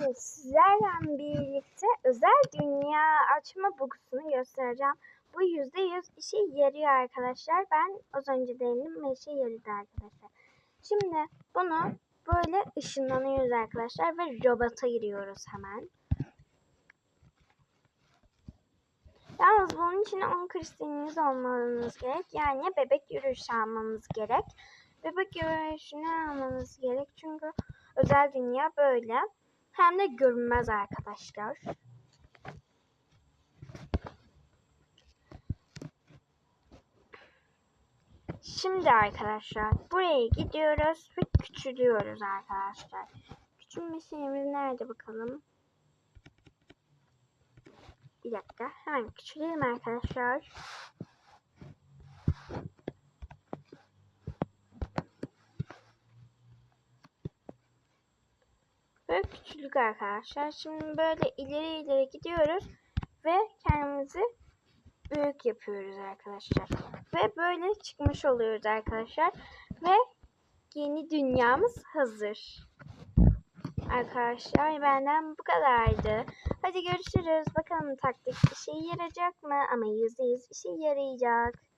Sizlerle birlikte özel dünya açma bulgusunu göstereceğim. Bu yüzde yüz işe yarıyor arkadaşlar. Ben az önce denedim ve işe yaradı arkadaşlar. Şimdi bunu böyle ışınlanıyoruz arkadaşlar ve robota giriyoruz hemen. Yalnız bunun için 10 kristaliniz olmanız gerek. Yani bebek yürüyüşü almanız gerek. Bebek yürüyüşünü almanız gerek. Çünkü özel dünya böyle. Hem de görünmez arkadaşlar. Şimdi arkadaşlar buraya gidiyoruz ve küçülüyoruz arkadaşlar. Küçülme şeyimiz nerede bakalım. Bir dakika hemen küçülelim arkadaşlar. Böyle küçüldük arkadaşlar. Şimdi böyle ileri ileri gidiyoruz ve kendimizi büyük yapıyoruz arkadaşlar. Ve böyle çıkmış oluyoruz arkadaşlar. Ve yeni dünyamız hazır. Arkadaşlar benden bu kadardı. Hadi görüşürüz. Bakalım taktik işe yarayacak mı? Ama yüzde yüz işe yarayacak.